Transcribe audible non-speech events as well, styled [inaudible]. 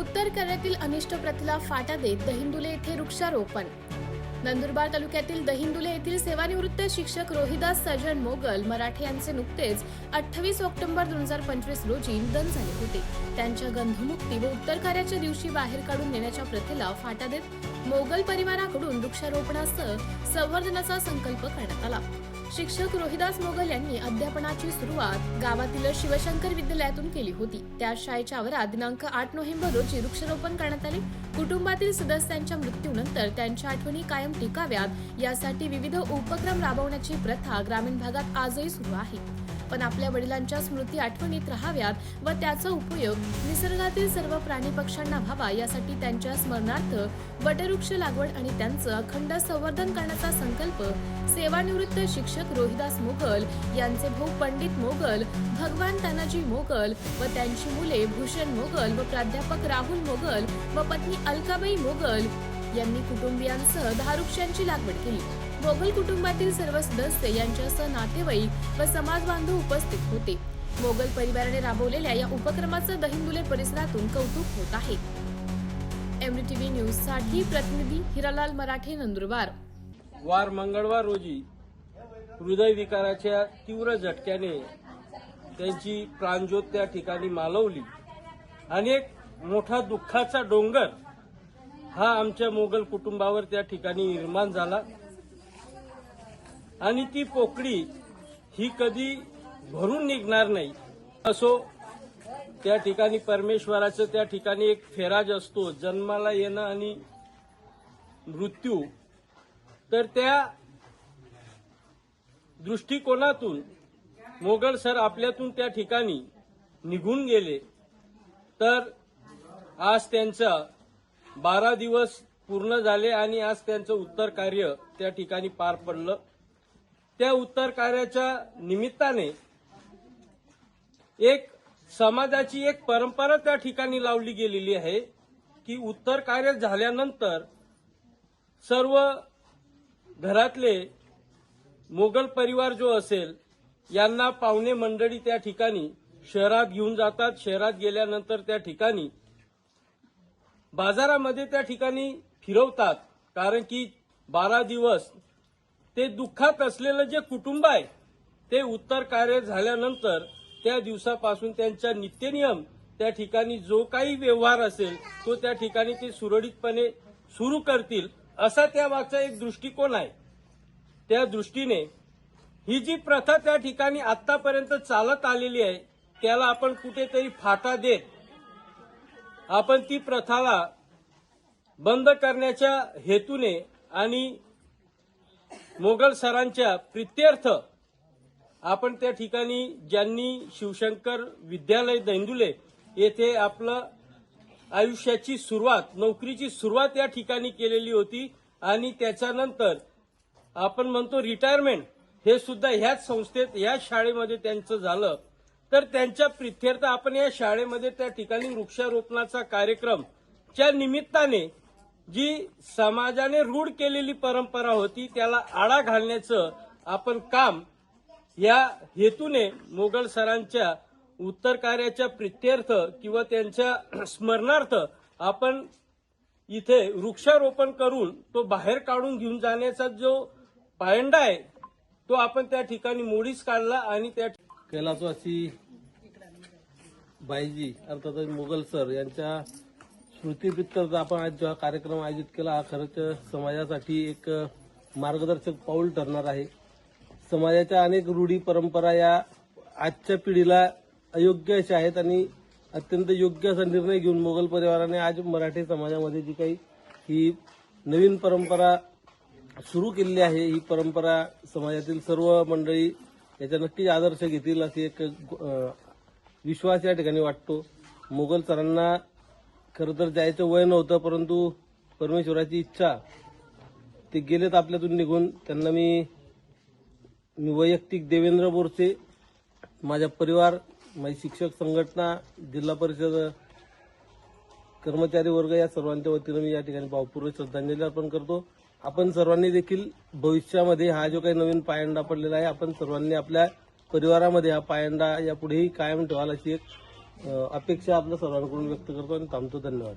उत्तर कऱ्यातील अनिष्ट प्रथेला फाटा देत दहिंदुले येथे वृक्षारोपण. नंदुरबार तालुक्यातील दहिंदुले येथील सेवानिवृत्त शिक्षक रोहिदास सजन मोगल मराठे यांचे नुकतेच अठ्ठावीस ऑक्टोबर दोन हजार पंचवीस रोजी निधन झाले होते. त्यांच्या गंधमुक्ती व उत्तर कार्याच्या दिवशी बाहेर काढून नेण्याच्या प्रथेला फाटा देत मोगल परिवाराकडून वृक्षारोपणासह संवर्धनाचा संकल्प करण्यात आला. शिक्षक रोहिदास मोगल यांनी अध्यापनाची सुरुवात गावातील शिवशंकर विद्यालयातून केली होती. त्या शाळेच्या आवारात दिनांक आठ नोव्हेंबर रोजी वृक्षारोपण करण्यात आले. कुटुंबातील सदस्यांच्या मृत्यूनंतर त्यांच्या आठवणी कायम टिकाव्यात. यासाठी विविध उपक्रम राबवण्याची प्रथा ग्रामीण भागात आजही सुरू आहे. पण आपल्या वडिलांच्या स्मृती आठवणीत राहाव्यात व त्याचा उपयोग निसर्गातील सर्व प्राणी पक्ष्यांना व्हावा यासाठी त्यांच्या स्मरणार्थ वटवृक्ष लागवड आणि त्यांचं अखंड संवर्धन करण्याचा संकल्प सेवानिवृत्त शिक्षक रोहिदास मोगल यांचे भाऊ पंडित मोगल भगवान तानाजी मोगल व त्यांची मुले भूषण मोगल व प्राध्यापक राहुल मोगल व पत्नी अलकाबाई मोगल यांनी कुटुंबियांसह दहा वृक्षांची लागवड केली. मोगल कुटुंबातील सर्व सदस्य यांच्यासह नातेवाईक व समाज बांधव उपस्थित होते. मोगल परिवाराने राबवलेल्या या उपक्रमाचं दहिंदुले परिसरातून कौतुक होत आहे. एमडीटीव्ही न्यूजसाठी प्रतिनिधी हिरालाल मराठे नंदुरबार. वार मंगळवार रोजी हृदयविकाराच्या तीव्र झटक्याने त्यांची प्राणज्योत त्या ठिकाणी मालवली. आणि एक मोठा दुःखाचा डोंगर हा आमच्या मोगल कुटुंबावर त्या ठिकाणी निर्माण झाला. आणि ती पोकळी ही कधी भरून निघणार नाही. असो त्या ठिकाणी परमेश्वराचं त्या ठिकाणी एक फेराज असतो जन्माला येणं आणि मृत्यू. तर त्या दृष्टिकोनातून मोगल सर आपल्यातून त्या ठिकाणी निघून गेले. तर आज त्यांचा बारा दिवस पूर्ण झाले आणि आज त्यांचं उत्तर कार्य त्या ठिकाणी पार पडलं. त्या उत्तर कार्याच्या निमित्ताने एक समाजाची एक परंपरा त्या ठिकाणी लावली गेलेली आहे की उत्तर कार्य झाल्यानंतर सर्व घरातले मोगल परिवार जो असेल यांना पाहुणे मंडळी त्या ठिकाणी शहरात घेऊन जातात. शहरात गेल्यानंतर त्या ठिकाणी बाजारामध्ये त्या ठिकाणी फिरवतात कारण की बारा दिवस ते दुःखात असलेलं जे कुटुंब आहे ते उत्तर कार्य झाल्यानंतर त्या दिवसापासून त्यांचा नित्यनियम त्या ठिकाणी जो काही व्यवहार असेल तो त्या ठिकाणी ते सुरळीतपणे सुरू करतील असा त्या मागचा एक दृष्टिकोन आहे. त्या दृष्टीने ही जी प्रथा त्या ठिकाणी आतापर्यंत चालत आलेली आहे त्याला आपण कुठेतरी फाटा देत आपण ती प्रथाला बंद करण्याच्या हेतूने आणि मोगल सरांच्या प्रित्यर्थ आपण त्या ठिकाणी ज्यांनी शिवशंकर विद्यालय दैंदुले येथे आपलं आयुष्याची सुरुवात नोकरीची सुरुवात या ठिकाणी केलेली होती आणि त्याच्यानंतर आपण म्हणतो रिटायरमेंट हे सुद्धा ह्याच संस्थेत ह्याच शाळेमध्ये त्यांचं झालं. तर त्यांच्या प्रित्यर्थ आपण या शाळेमध्ये त्या ठिकाणी वृक्षारोपणाचा कार्यक्रम च्या निमित्ताने जी समाजाने रूढ केलेली परंपरा होती त्याला आळा घालण्याचं आपण काम या हेतूने मोगल सरांच्या उत्तर कार्याच्या प्रित्यर्थ किंवा त्यांच्या [clears throat] स्मरणार्थ आपण इथे वृक्षारोपण करून तो बाहेर काढून घेऊन जाण्याचा जो पायंडा आहे तो आपण त्या ठिकाणी मोडीस काढला आणि त्या कैलासवासी बाईजी अर्थातच मुघल सर यांच्या स्मृतीप्रित्यर्थ आपण आज जो हा कार्यक्रम आयोजित केला हा खरंच समाजासाठी एक मार्गदर्शक पाऊल ठरणार आहे. समाजाच्या अनेक रूढी परंपरा या आजच्या पिढीला अयोग्य अशा आहेत आणि अत्यंत योग्य असा निर्णय घेऊन मोगल परिवाराने आज मराठी समाजामध्ये जी काही ही नवीन परंपरा सुरू केलेली आहे ही परंपरा समाजातील सर्व मंडळी याचा नक्कीच आदर्श घेतील असे एक विश्वास या ठिकाणी वाटतो. मुघल सरांना खरं तर जायचं वय नव्हतं परंतु परमेश्वराची इच्छा ते गेलेत आपल्यातून निघून. त्यांना मी मी वैयक्तिक देवेंद्र बोरसे माझा परिवार माझी शिक्षक संघटना जिल्हा परिषद कर्मचारी वर्ग या सर्वांच्या वतीनं मी या ठिकाणी भावपूर्वक श्रद्धांजली अर्पण करतो. आपण सर्वांनी देखील भविष्यामध्ये हा जो काही नवीन पायंडा पडलेला आहे आपण सर्वांनी आपल्या परिवारामध्ये हा पायंडा यापुढेही कायम ठेवाल अशी एक अपेक्षा आपल्या सर्वांकडून व्यक्त करतो आणि थांबतो. धन्यवाद.